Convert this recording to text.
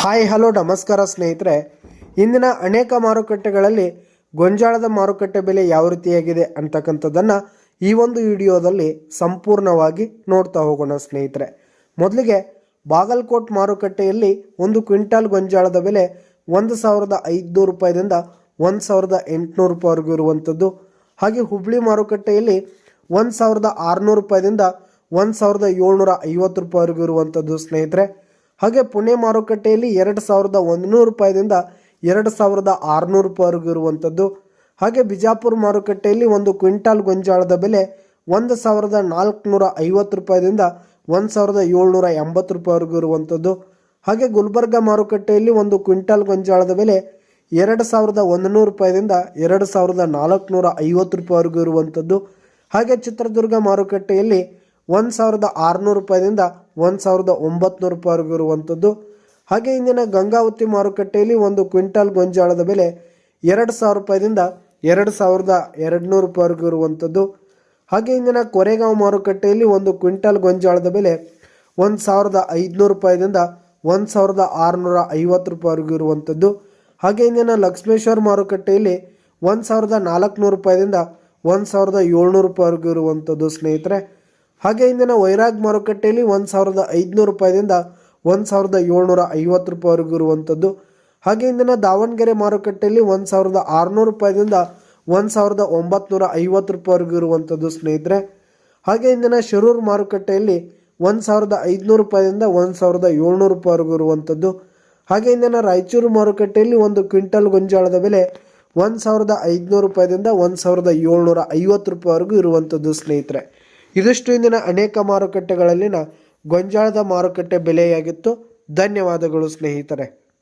Hi, hello, ನಮಸ್ಕಾರ ಸ್ನೇಹಿತರೆ. ಇಂದಿನ ಅನೇಕ ಮಾರುಕಟ್ಟೆಗಳಲ್ಲಿ ಗೊಂಜಾಳದ ಮಾರುಕಟ್ಟೆ ಬೆಲೆ ಯಾವ ರೀತಿಯಾಗಿದೆ ಅಂತಕ್ಕಂಥದ್ದನ್ನು ಈ ಒಂದು ವಿಡಿಯೋದಲ್ಲಿ ಸಂಪೂರ್ಣವಾಗಿ ನೋಡ್ತಾ ಹೋಗೋಣ ಸ್ನೇಹಿತರೆ. ಮೊದಲಿಗೆ ಬಾಗಲಕೋಟ್ ಮಾರುಕಟ್ಟೆಯಲ್ಲಿ ಒಂದು ಕ್ವಿಂಟಾಲ್ ಗೊಂಜಾಳದ ಬೆಲೆ ಒಂದು ಸಾವಿರದ ಐದುನೂರು ರೂಪಾಯಿದಿಂದ ಒಂದು ಸಾವಿರದ ಎಂಟುನೂರು ರೂಪಾಯಿವರೆಗೂ ಇರುವಂಥದ್ದು. ಹಾಗೆ ಹುಬ್ಳಿ ಮಾರುಕಟ್ಟೆಯಲ್ಲಿ ಒಂದು ಸಾವಿರದ ಆರುನೂರು ರೂಪಾಯಿದಿಂದ ಒಂದು ಸಾವಿರದ ಏಳ್ನೂರ ಐವತ್ತು ರೂಪಾಯಿವರೆಗೂ ಇರುವಂಥದ್ದು ಸ್ನೇಹಿತರೆ. ಹಾಗೆ ಪುಣೆ ಮಾರುಕಟ್ಟೆಯಲ್ಲಿ ಎರಡು ಸಾವಿರದ ಒಂದುನೂರು ರೂಪಾಯಿದಿಂದ ಎರಡು ಸಾವಿರದ ಆರುನೂರು ರೂಪಾಯಿವರೆಗೂ ಇರುವಂಥದ್ದು. ಹಾಗೆ ಬಿಜಾಪುರ ಮಾರುಕಟ್ಟೆಯಲ್ಲಿ ಒಂದು ಕ್ವಿಂಟಾಲ್ ಗೊಂಜಾಳದ ಬೆಲೆ ಒಂದು ಸಾವಿರದ ನಾಲ್ಕುನೂರ ಐವತ್ತು ರೂಪಾಯಿದಿಂದ ಒಂದು ಸಾವಿರದ ಏಳ್ನೂರ ಎಂಬತ್ತು ರೂಪಾಯಿವರೆಗೂ ಇರುವಂಥದ್ದು. ಹಾಗೆ ಗುಲ್ಬರ್ಗ ಮಾರುಕಟ್ಟೆಯಲ್ಲಿ ಒಂದು ಕ್ವಿಂಟಾಲ್ ಗೊಂಜಾಳದ ಬೆಲೆ ಎರಡು ಸಾವಿರದ ಒಂದುನೂರು ರೂಪಾಯಿದಿಂದ ಎರಡು ಸಾವಿರದ ನಾಲ್ಕುನೂರ ಐವತ್ತು ರೂಪಾಯಿವರೆಗೂ ಇರುವಂಥದ್ದು. ಹಾಗೆ ಚಿತ್ರದುರ್ಗ ಮಾರುಕಟ್ಟೆಯಲ್ಲಿ ಒಂದು ಸಾವಿರದ ಆರುನೂರು ರೂಪಾಯಿದಿಂದ ಒಂದು ಸಾವಿರದ ಒಂಬತ್ತು ರೂಪಾಯಿವರೆಗೂ ಇರುವಂಥದ್ದು ಹಾಗೆ ಇಂದಿನ ಗಂಗಾವತಿ ಮಾರುಕಟ್ಟೆಯಲ್ಲಿ ಒಂದು ಕ್ವಿಂಟಾಲ್ ಗೊಂಜಾಳದ ಬೆಲೆ ಎರಡು ಸಾವಿರ ರೂಪಾಯಿದಿಂದ ಎರಡು ಸಾವಿರದ ಎರಡುನೂರು ರೂಪಾಯಿವರೆಗೂ ಇರುವಂಥದ್ದು ಹಾಗೆ ಇಂದಿನ ಕೊರೆಗಾಂವ್ ಮಾರುಕಟ್ಟೆಯಲ್ಲಿ ಒಂದು ಕ್ವಿಂಟಾಲ್ ಗೊಂಜಾಳದ ಬೆಲೆ ಒಂದು ಸಾವಿರದ ಐದುನೂರು ರೂಪಾಯಿದಿಂದ ಒಂದು ಸಾವಿರದ ಆರುನೂರ ಐವತ್ತು ರೂಪಾಯಿವರೆಗೂ ಇರುವಂಥದ್ದು ಹಾಗೆ ಇಂದಿನ ಲಕ್ಷ್ಮೇಶ್ವರ ಮಾರುಕಟ್ಟೆಯಲ್ಲಿ ಒಂದು ಸಾವಿರದ ನಾಲ್ಕುನೂರು ರೂಪಾಯಿದಿಂದ ಒಂದು ಸಾವಿರದ ಏಳ್ನೂರು ರೂಪಾಯಿವರೆಗೂ ಇರುವಂಥದ್ದು ಸ್ನೇಹಿತರೆ. ಹಾಗೆ ಇಂದಿನ ವೈರಾಗ್ ಮಾರುಕಟ್ಟೆಯಲ್ಲಿ ಒಂದು ಸಾವಿರದ ಐದುನೂರು ರೂಪಾಯಿದಿಂದ ಒಂದು ಸಾವಿರದ ಏಳ್ನೂರ ಐವತ್ತು ರೂಪಾಯಿವರೆಗೂ ಇರುವಂಥದ್ದು ಹಾಗೆ ಇಂದಿನ ದಾವಣಗೆರೆ ಮಾರುಕಟ್ಟೆಯಲ್ಲಿ ಒಂದು ಸಾವಿರದ ಆರುನೂರು ರೂಪಾಯಿದಿಂದ ಒಂದು ಸಾವಿರದ ಒಂಬತ್ನೂರ ಐವತ್ತು ರೂಪಾಯಿವರೆಗೂ ಇರುವಂಥದ್ದು ಸ್ನೇಹಿತರೆ. ಹಾಗೆ ಇಂದಿನ ಶಿರೂರು ಮಾರುಕಟ್ಟೆಯಲ್ಲಿ ಒಂದು ಸಾವಿರದ ಐದುನೂರು ರೂಪಾಯಿದಿಂದ ಒಂದು ಸಾವಿರದ ಏಳ್ನೂರು ರೂಪಾಯಿವರೆಗೂ ಇರುವಂಥದ್ದು ಹಾಗೆ ಇಂದಿನ ರಾಯಚೂರು ಮಾರುಕಟ್ಟೆಯಲ್ಲಿ ಒಂದು ಕ್ವಿಂಟಲ್ ಗೊಂಜಾಳದ ಬೆಲೆ ಒಂದು ಸಾವಿರದ ಐದುನೂರು ರೂಪಾಯಿದಿಂದ ಒಂದು ಸಾವಿರದ ಏಳ್ನೂರ ಐವತ್ತು ರೂಪಾಯಿವರೆಗೂ ಇರುವಂಥದ್ದು ಸ್ನೇಹಿತರೆ. ಇದಿಷ್ಟು ಇಂದಿನ ಅನೇಕ ಮಾರುಕಟ್ಟೆಗಳಲ್ಲಿನ ಗೊಂಜಾಳದ ಮಾರುಕಟ್ಟೆ ಬೆಲೆಯಾಗಿತ್ತು. ಧನ್ಯವಾದಗಳು ಸ್ನೇಹಿತರೆ.